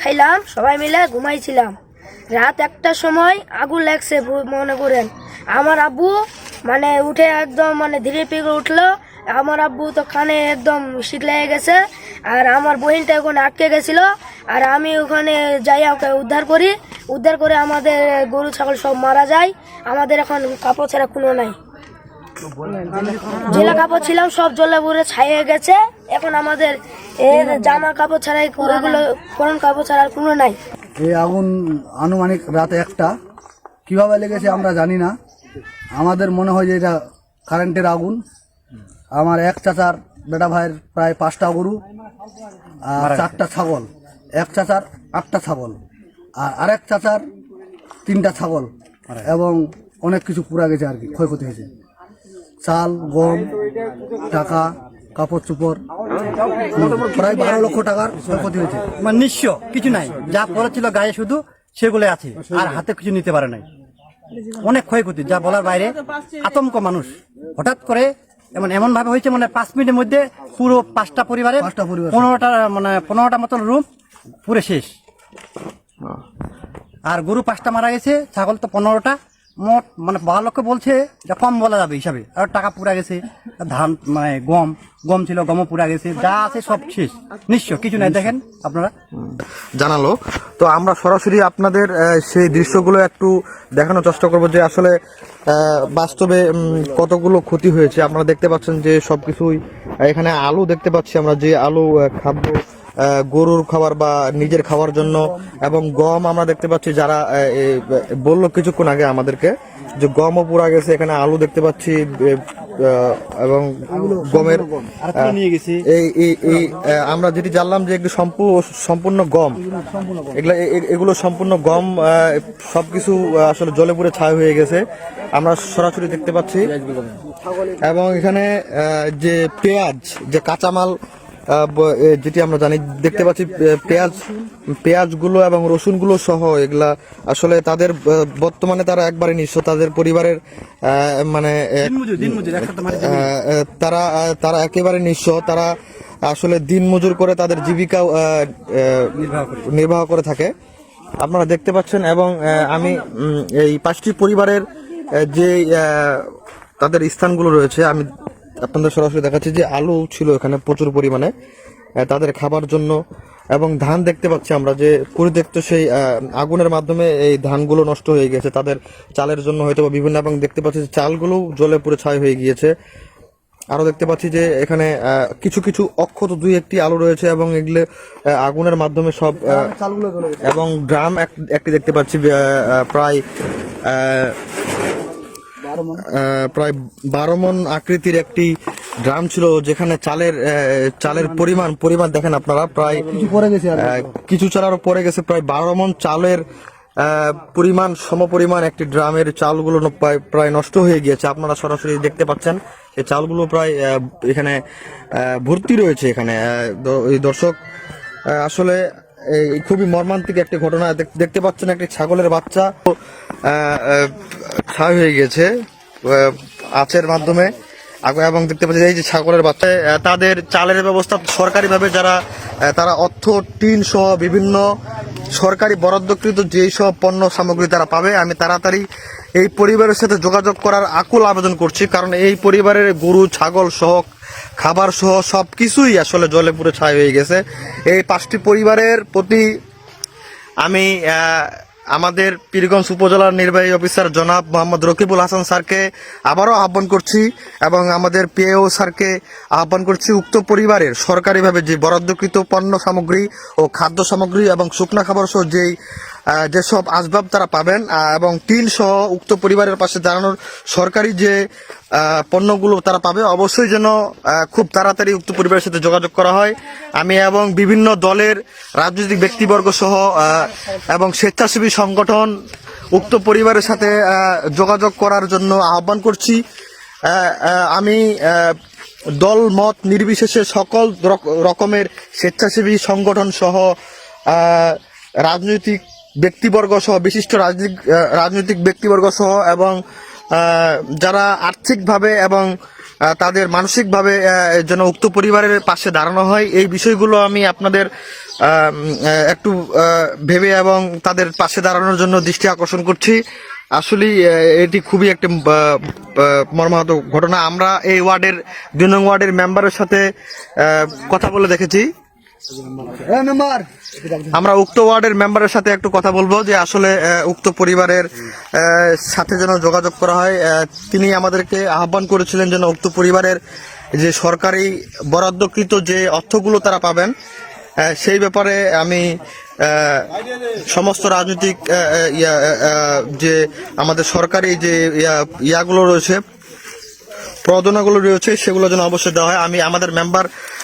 খাইলাম, সবাই মিলে ঘুমাইছিলাম। রাত একটার সময় আগুন লাগছে মনে করেন। আমার আব্বু মানে উঠে একদম মানে ধীরে পিকে উঠল। আমার আব্বু তো কানে একদম শীত লেগে গেছে, আর আমার বহিনটা ওখানে আটকে গেছিল। আর আমি ওখানে যাই ওকে উদ্ধার করি। উদ্ধার করে আমাদের গরু, ছাগল সব মারা যায়। আমাদের এখন কাপড় ছাড়া কোনো নাই। জেলা কাপড় ছিলাম, সব জলে পুরে ছাইয়ে গেছে। এখন আমাদের এর জামা কাপড় ছাড়াই ওগুলো কাপড় ছাড়া আর কোনো নাই। এই আগুন আনুমানিক রাত একটা। কীভাবে লেগেছে আমরা জানি না। আমাদের মনে হয় যে এটা কারেন্টের আগুন। আমার এক চাচার বেটা ভাইয়ের প্রায় পাঁচটা গরু আর চারটা ছাগল। এক চাচার আটটা ছাগল আর আরেক চাচার তিনটা ছাগল এবং অনেক কিছু পুরা গেছে আর কি ক্ষয়ক্ষতি হয়েছে। চাল গম টাকা কাপড় চোপড় প্রায় বারো লক্ষ টাকার ক্ষতি হয়েছে। মানে নিঃস্ব কিছু নাই। যা পরে ছিল গায়ে শুধু সেগুলো আছে আর হাতে কিছু নিতে পারে নাই। অনেক ক্ষয়ক্ষতি যা বলার বাইরে আতঙ্ক মানুষ। হঠাৎ করে এমন এমন ভাবে হয়েছে মানে পাঁচ মিনিটের মধ্যে পুরো পাঁচটা পরিবারে। পনেরোটা মানে পনেরোটা মতন রুম পুরো শেষ। আর গরু পাঁচটা মারা গেছে ছাগল তো পনেরোটা। মোট মানে বারো লক্ষ বলছে এটা কম বলা যাবে হিসাবে। আর টাকা পুরা গেছে। ধান মানে গম গম ছিল গমও পুরা গেছে যা আছে সব শেষ। নিশ্চয় কিছু নাই দেখেন আপনারা। জানালো। তো আমরা সরাসরি আপনাদের সেই দৃশ্যগুলো একটু দেখানোর চেষ্টা করব যে আসলে বাস্তবে কতগুলো ক্ষতি হয়েছে। আপনারা দেখতে পাচ্ছেন যে সবকিছুই আহ, এখানে আলু দেখতে পাচ্ছি আমরা যে আলু খাদ্য গরুর খাবার বা নিজের খাওয়ার জন্য এবং গম আমরা দেখতে পাচ্ছি যারা বলল কিছুক্ষণ আগে আমাদেরকে যে গমও পুরা গেছে এখানে আলু দেখতে পাচ্ছি এবং গমের আমরা যেটি জানলাম যে এগুলো সম্পূর্ণ সম্পূর্ণ গম। এগুলা এগুলো সম্পূর্ণ গম সবকিছু আসলে জলে পুরে ছায় হয়ে গেছে। আমরা সরাসরি দেখতে পাচ্ছি। এবং এখানে যে পেঁয়াজ যে কাঁচামাল যেটি আমরা জানি দেখতে পাচ্ছি পেঁয়াজ পেঁয়াজগুলো এবং রসুনগুলো সহ এগুলা আসলে তাদের বর্তমানে তারা একবারে নিঃস্ব। তাদের পরিবারের মানে মানে তারা তারা একেবারে নিঃস্ব। তারা আসলে দিন মজুর করে তাদের জীবিকা নির্বাহ করে থাকে। আপনারা দেখতে পাচ্ছেন এবং আমি এই পাঁচটি পরিবারের যে তাদের স্থানগুলো রয়েছে আমি আপনাদের সরাসরি দেখাচ্ছি যে আলু ছিল এখানে প্রচুর পরিমাণে তাদের খাবার জন্য। এবং ধান দেখতে পাচ্ছি আমরা যে পরিত্যক্ত সেই আগুনের মাধ্যমে এই ধানগুলো নষ্ট হয়ে গেছে। তাদের চালের জন্য হয়তো বা বিভিন্ন এবং দেখতে পাচ্ছি যে চালগুলো জলে পুরো ছাই হয়ে গিয়েছে। আরও দেখতে পাচ্ছি যে এখানে কিছু কিছু অক্ষত দুই একটি আলু রয়েছে এবং এগুলো আগুনের মাধ্যমে সব চালগুলো এবং ড্রাম এক- একটি দেখতে পাচ্ছি প্রায় প্রায় বারো মন আকৃতির একটি ড্রাম ছিল যেখানে চালের চালের পরিমাণ পরিমাণ দেখেন আপনারা প্রায় কিছু চালারও পরে গেছে প্রায় বারো মন চালের পরিমাণ সমপরিমাণ একটি ড্রামের চালগুলো প্রায় প্রায় নষ্ট হয়ে গিয়েছে। আপনারা সরাসরি দেখতে পাচ্ছেন এই চালগুলো প্রায় এখানে ভর্তি রয়েছে এখানে। দর্শক আসলে এই খুবই মর্মান্তিক একটি ঘটনা। দেখ- দেখতে পাচ্ছেন একটি ছাগলের বাচ্চা। আহ, হয়ে গেছে আঁচের মাধ্যমে। এবং দেখতে পাচ্ছি এই যে ছাগলের বাচ্চা তাদের চালের ব্যবস্থা সরকারিভাবে যারা তারা অর্থ টিন সহ বিভিন্ন সরকারি বরাদ্দকৃত যেই সব পণ্য সামগ্রী তারা পাবে আমি তাড়াতাড়ি এই পরিবারের সাথে যোগাযোগ করার আকুল আবেদন করছি কারণ এই পরিবারের গরু ছাগল সহ খাবার সহ সব কিছুই আসলে জলে পুরো ছাই হয়ে গেছে। এই পাঁচটি পরিবারের প্রতি আমি আমাদের পীরগঞ্জ উপজেলার নির্বাহী অফিসার জনাব মোহাম্মদ রকিবুল হাসান স্যারকে আবারও আহ্বান করছি এবং আমাদের পিএও স্যারকে আহ্বান করছি, উক্ত পরিবারের সরকারিভাবে যে বরাদ্দকৃত পণ্য সামগ্রী ও খাদ্য সামগ্রী এবং শুকনা খাবার সহ যেই আহ, যেসব আসবাব তারা পাবেন এবং টিন সহ উক্ত পরিবারের পাশে দাঁড়ানোর সরকারি যে পণ্যগুলো তারা পাবে অবশ্যই যেন খুব তাড়াতাড়ি উক্ত পরিবারের সাথে যোগাযোগ করা হয়। আমি এবং বিভিন্ন দলের রাজনৈতিক ব্যক্তিবর্গ সহ এবং স্বেচ্ছাসেবী সংগঠন উক্ত পরিবারের সাথে যোগাযোগ করার জন্য আহ্বান করছি। আমি দল মত নির্বিশেষে সকল রকমের স্বেচ্ছাসেবী সংগঠন সহ রাজনৈতিক ব্যক্তিবর্গ সহ, বিশিষ্ট রাজনৈতিক রাজনৈতিক ব্যক্তিবর্গ সহ এবং যারা আর্থিকভাবে এবং তাদের মানসিকভাবে যেন উক্ত পরিবারের পাশে দাঁড়ানো হয়, এই বিষয়গুলো আমি আপনাদের একটু ভেবে এবং তাদের পাশে দাঁড়ানোর জন্য দৃষ্টি আকর্ষণ করছি। আসলে এটি খুবই একটি মর্মাহত ঘটনা। আমরা এই ওয়ার্ডের, দুই নং ওয়ার্ডের মেম্বারের সাথে কথা বলে দেখেছি। আমরা উক্ত ওয়ার্ডের মেম্বারের সাথে একটু কথা বলব যে আসলে উক্ত পরিবারের সাথে যেন যোগাযোগ করা হয় তিনি আমাদেরকে আহ্বান করেছিলেন যেন উক্ত পরিবারের যে সরকারি বরাদ্দকৃত যে অর্থগুলো তারা পাবেন সেই ব্যাপারে আমি সমস্ত রাজনৈতিক যে আমাদের সরকারি যে ইয়া- ইয়াগুলো রয়েছে প্রদনাগুলো রয়েছে, সেগুলো যেন অবশ্যই দেওয়া হয়। আমি আমাদের মেম্বার